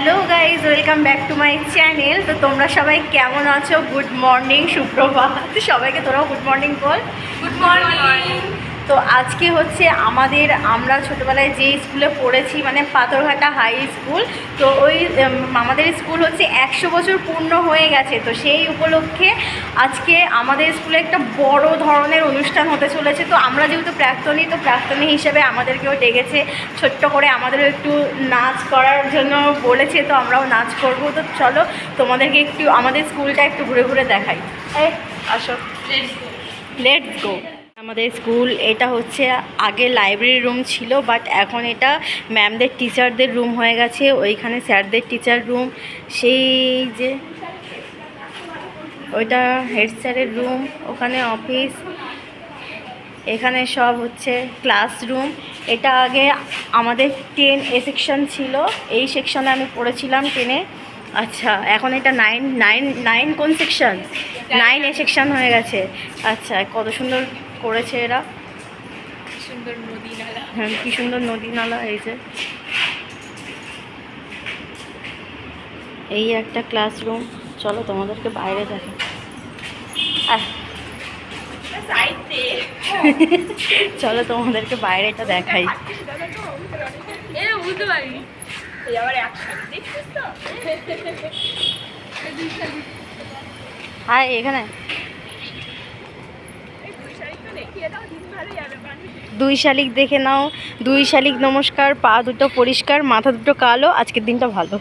Hello guys welcome back to my channel তো তোমরা সবাই কেমন আছো? গুড মর্নিং সুপ্রভাত। সবাইকে তোরাও গুড মর্নিং বল। গুড মর্নিং তো আজকে হচ্ছে আমাদের আমরা ছোটোবেলায় যে স্কুলে পড়েছি মানে পাথরঘাটা হাই স্কুল তো ওই আমাদের স্কুল হচ্ছে একশো বছর পূর্ণ হয়ে গেছে। তো সেই উপলক্ষে আজকে আমাদের স্কুলে একটা বড় ধরনের অনুষ্ঠান হতে চলেছে। তো আমরা যেহেতু প্রাক্তনী তো প্রাক্তনী হিসেবে আমাদেরকেও ডেকেছে। ছোট্ট করে আমাদেরও একটু নাচ করার জন্য বলেছে তো আমরাও নাচ করব। তো চলো তোমাদেরকে একটু আমাদের স্কুলটা একটু ঘুরে ঘুরে দেখাই। আসো। লেটস গো আমাদের স্কুল এটা হচ্ছে আগে লাইব্রেরি রুম ছিল বাট এখন এটা ম্যামদের টিচারদের রুম হয়ে গেছে ওইখানে স্যারদের টিচার রুম সেই যে ওইটা হেড স্যারের রুম ওখানে অফিস এখানে সব হচ্ছে ক্লাসরুম এটা আগে আমাদের টেন এ সেকশন ছিল এই সেকশনে আমি পড়েছিলাম টেনে আচ্ছা এখন এটা নাইন নাইন নাইন কোন সেকশন নাইন এ সেকশন হয়ে গেছে আচ্ছা কত সুন্দর করেছে এরা। সুন্দর নদী নালা। হ্যাঁ কী সুন্দর নদী নালা এই যে এই একটা ক্লাসরুম চলো তোমাদেরকে বাইরে দেখো। চলো তোমাদেরকে বাইরেটা দেখাই। বুঝতে পারি হাই এখানে এই দুই শাড়ি তো দেখিয়ে দাও দিন ভালো যাবে মানুষ দুই শালিক দেখে নাও। দুই শালিক নমস্কার, পা দুটো পরিষ্কার, মাথা দুটো কালো, আজকের দিনটা ভালো।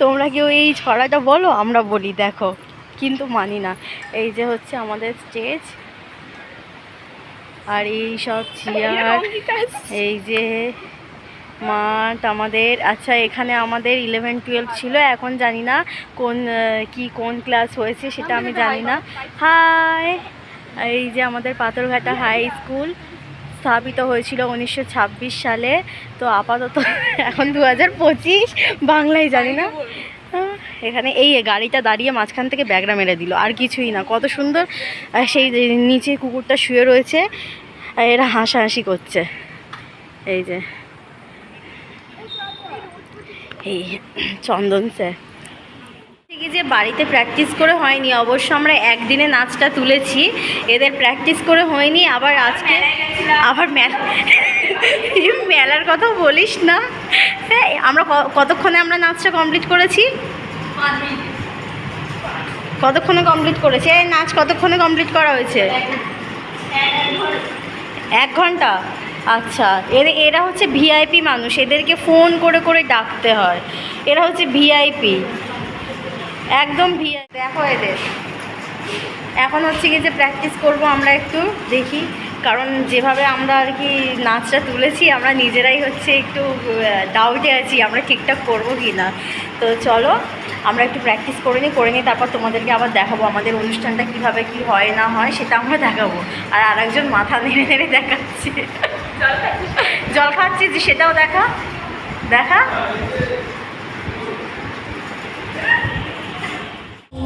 তোমরা কেউ এই ছড়াটা বলো, আমরা বলি, দেখো। কিন্তু মানি না। এই যে হচ্ছে আমাদের স্টেজ আর এই সব চেয়ার, এই যে মাঠ আমাদের। আচ্ছা এখানে আমাদের ইলেভেন টুয়েলভ ছিল, এখন জানি না কোন কি কোন ক্লাস হয়েছে সেটা আমি জানি না। হাই এই যে আমাদের পাথরঘাটা হাই স্কুল স্থাপিত হয়েছিল উনিশশো ছাব্বিশ সালে। তো আপাতত এখন দু পঁচিশ, বাংলায় জানি না। এখানে এই গাড়িটা দাঁড়িয়ে মাঝখান থেকে ব্যাগরা মেরে দিল, আর কিছুই না। কত সুন্দর সেই নিচে কুকুরটা শুয়ে রয়েছে এরা হাসাহাসি করছে। এই যে, এই চন্দন স্যার। থেকে যে বাড়িতে প্র্যাকটিস করে হয়নি? অবশ্য আমরা একদিনে নাচটা তুলেছি। এদের প্র্যাকটিস করে হয়নি আবার আজকে আবার মেলা মেলার কথা বলিস না। হ্যাঁ আমরা কতক্ষণে আমরা নাচটা কমপ্লিট করেছি? কতক্ষণে কমপ্লিট করেছি? এই নাচ কতক্ষণে কমপ্লিট করা হয়েছে? এক ঘণ্টা। আচ্ছা এর এরা হচ্ছে ভিআইপি মানুষ এদেরকে ফোন করে করে ডাকতে হয়। এরা হচ্ছে ভিআইপি একদম ভিআই দেখো এদের। এখন হচ্ছে কি যে প্র্যাকটিস করব আমরা একটু দেখি। কারণ যেভাবে আমরা আর কি নাচটা তুলেছি আমরা নিজেরাই হচ্ছে একটু ডাউটে আছি আমরা ঠিকঠাক করব কি না। তো চলো আমরা একটু প্র্যাকটিস করে নিই করে নিই তারপর তোমাদেরকে আবার দেখাবো আমাদের অনুষ্ঠানটা কীভাবে কি হয় না হয় সেটা আমরা দেখাবো। আর আরেকজন মাথা নেড়ে নেড়ে দেখাচ্ছে। জল খাচ্ছি যে সেটাও দেখা। দেখা?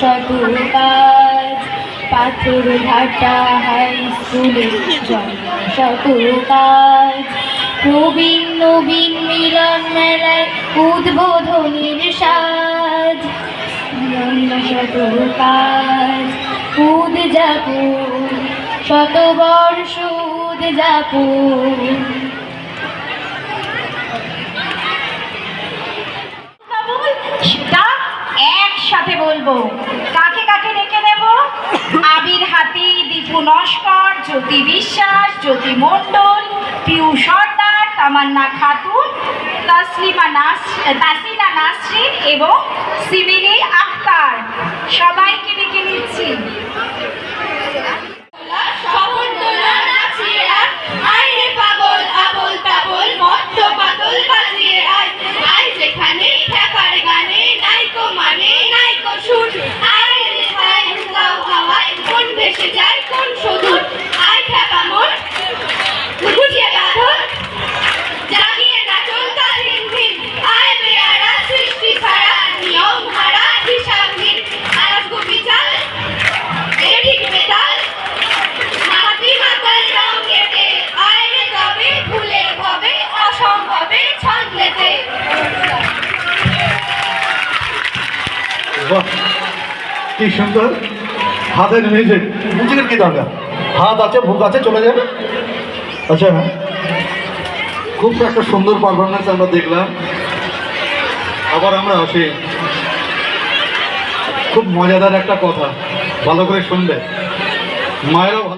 শত কাজ পাথর ঘাটা হাই স্কুলে জন্ম শত কাজ প্রবীণ নবীন মিলন মেলায় উদ্বোধনীর সাজ। শত কাজ উদযাপন শত বর্ষ উদযাপন সেটা বলব কাকে কাকে ডেকে নেব? আবির হাতি, দীপু নস্কর, জ্যোতি বিশ্বাস, জ্যোতি মণ্ডল, পিউ সর্দার, তামান্না খাতুন, তাসলিমা নাস তাসিনা নাসরিন এবং সিমিলি আক্তার। সবাইকে ডেকে নিচ্ছি। কি সুন্দর? হাতের মিউজিক মিউজিকের কি দরকার? হাত আছে ভুক আছে, চলে যাবে। আচ্ছা হ্যাঁ। খুব একটা সুন্দর পারফরমেন্স আমরা দেখলাম। আবার আমরা আসি। খুব মজাদার একটা কথা। ভালো করে শুনবে। মায়েরও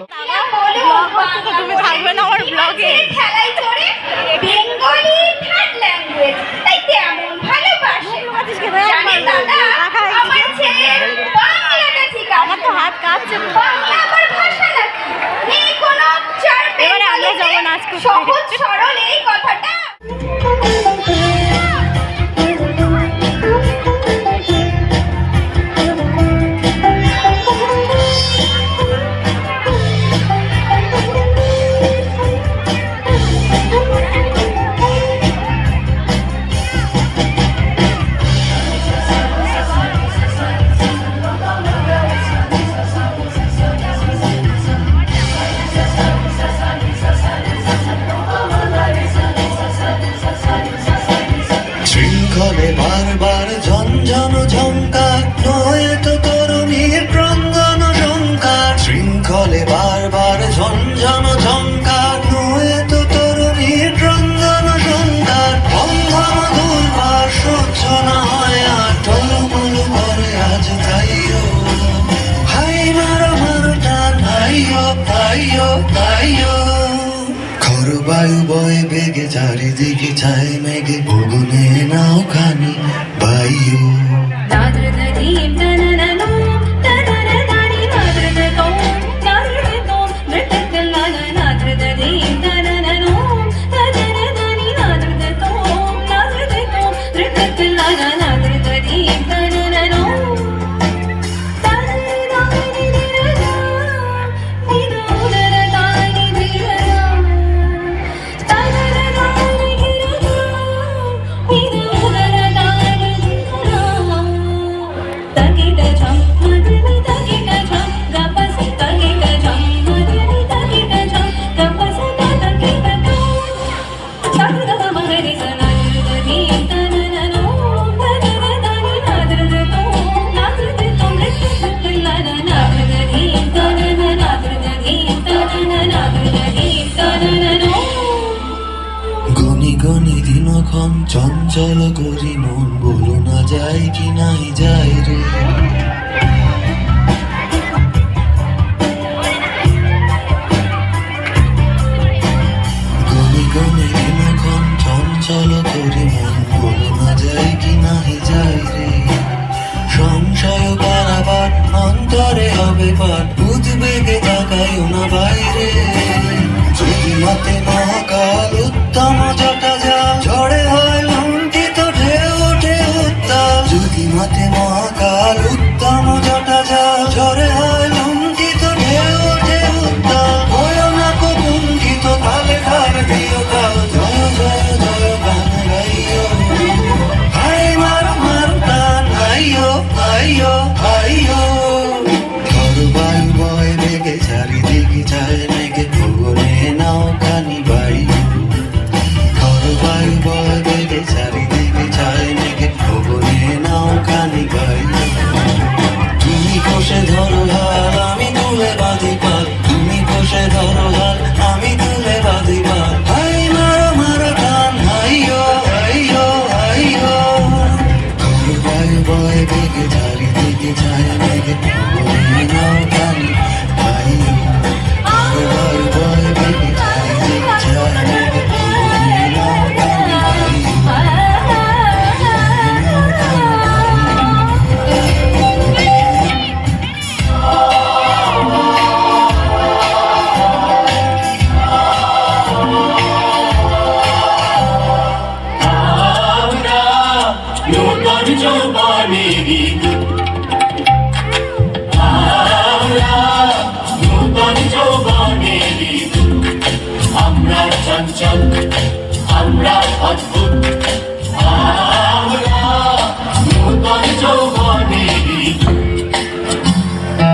বারবার ঝঞ্ঝান ঝঙ্কা তুই তো তরুণীর রঞ্জন সন্ধ্যার বন্ধন দুর্বার সহ্য না হয় আর টলমল করে আজ তাইও। হাই মারো মারো টান হাইও তাইও তাইও বায়ু বয়ে বেগে, চারিদিকে চাই মেঘে ভুগুনে নাও খানি বাইও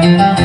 Música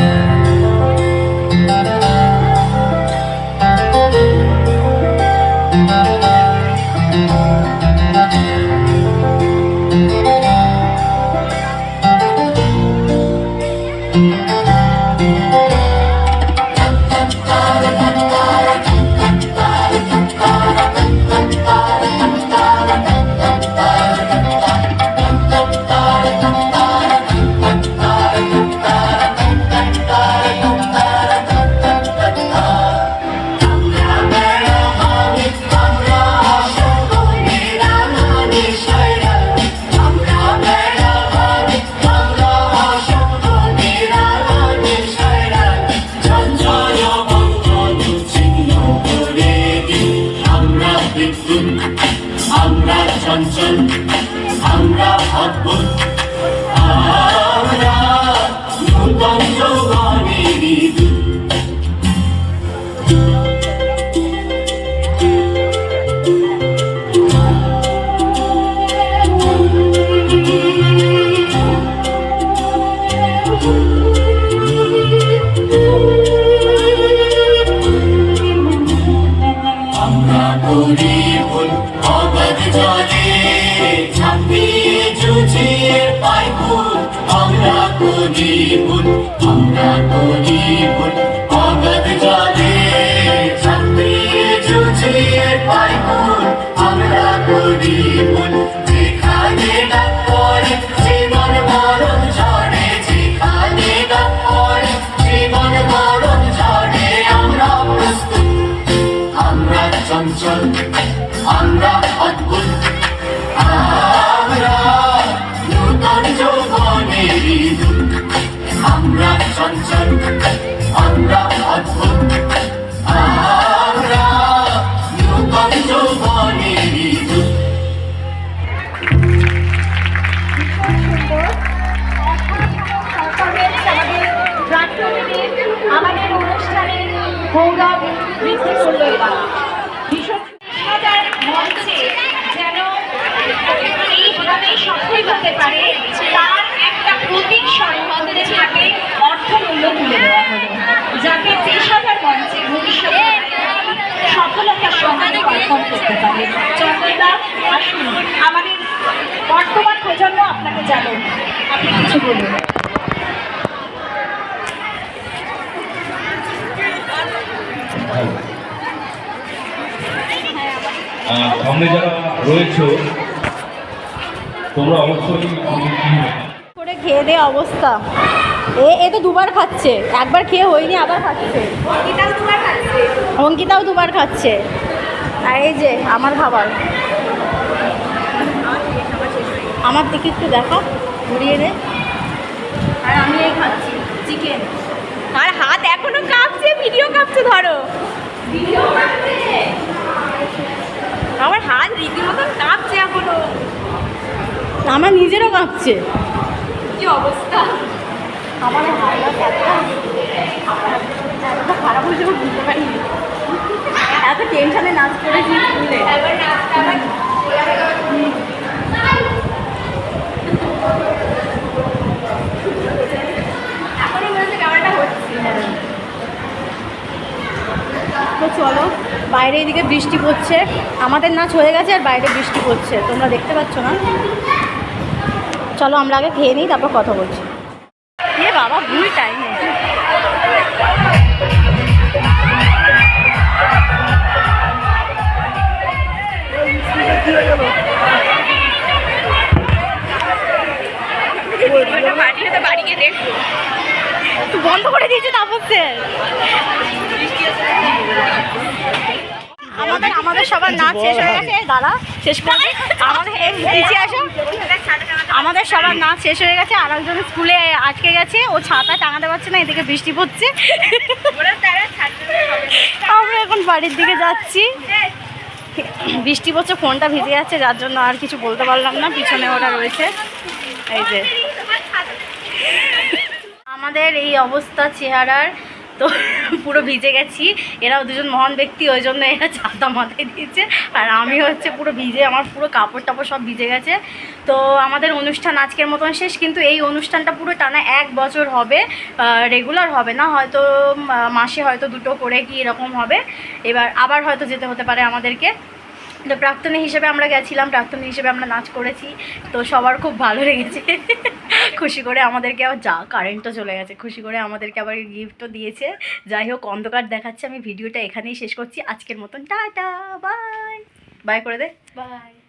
ভুল আমরা তো ভুল করতে পারে চন্দ্রদা আসুন আমাদের বর্তমান প্রজন্ম আপনাকে জানুন। আপনি কিছু বলুন। সামনে যারা রয়েছে তোমরা অবশ্যই করে খেয়ে দে অবস্থা। এ এ তো দুবার খাচ্ছে। একবার খেয়ে হয়নি আবার খাচ্ছে। অঙ্কিতাও দুবার খাচ্ছে। অঙ্কিতাও দুবার খাচ্ছে। এই যে আমার খাবার। আমার দিকে একটু দেখো, ঘুরিয়ে দে আর আমি এই খাচ্ছি চিকেন আর হাত এখনও কাঁপছে ভিডিও কাঁপছে, ধরো। ভিডিও কাঁপছে আমার হাত রীতিমতন কাঁপছে এখনও। আমার নিজেরও কাঁপছে। কি অবস্থা? আমার হাত এত খারাপ হয়েছে বুঝতে পারিনি। এত টেনশনে নাচ করেছি স্কুলে। তো চলো বাইরে এদিকে বৃষ্টি পড়ছে। আমাদের নাচ হয়ে গেছে আর বাইরে বৃষ্টি পড়ছে। তোমরা দেখতে পাচ্ছ না? চলো আমরা আগে খেয়ে নিই তারপর কথা বলছি। এ বাবা ভুল টাইমে বন্ধ করে দিয়েছে তাপসের আমাদের আমাদের সবার নাচ শেষ হয়ে গেছে। দাদা শেষ করে আমাদের পিছিয়ে আসো। আমাদের সবার নাচ শেষ হয়ে গেছে। আর একজন স্কুলে আটকে গেছে। ও ছাতা টাঙাতে পারছে না এদিকে বৃষ্টি পড়ছে। আমরা এখন বাড়ির দিকে যাচ্ছি। বৃষ্টি পড়ছে ফোনটা ভিজে যাচ্ছে যার জন্য আর কিছু বলতে পারলাম না। পিছনে ওরা রয়েছে। এই যে আমাদের এই অবস্থা চেহারার, তো পুরো ভিজে গেছি। এরাও দুজন মহান ব্যক্তি, ওই জন্য এরা ছাতা মাথায় দিয়েছে। আর আমি হচ্ছে পুরো ভিজে, আমার পুরো কাপড় টাপড় সব ভিজে গেছে। তো আমাদের অনুষ্ঠান আজকের মতন শেষ, কিন্তু এই অনুষ্ঠানটা পুরো টানা এক বছর হবে। রেগুলার হবে না, হয়তো মাসে হয়তো দুটো করে কি এরকম হবে। এবার আবার হয়তো যেতে হতে পারে আমাদেরকে। তো প্রাক্তনী হিসেবে আমরা গেছিলাম, প্রাক্তনী হিসেবে আমরা নাচ করেছি, তো সবার খুব ভালো লেগেছে। খুশি করে আমাদেরকে আবার যা কারেন্টও চলে গেছে, খুশি করে আমাদেরকে আবার গিফটও দিয়েছে। যাই হোক, অন্ধকার দেখাচ্ছে, আমি ভিডিওটা এখানেই শেষ করছি। আজকের মতন, টাটা বাই বাই করে দে। বাই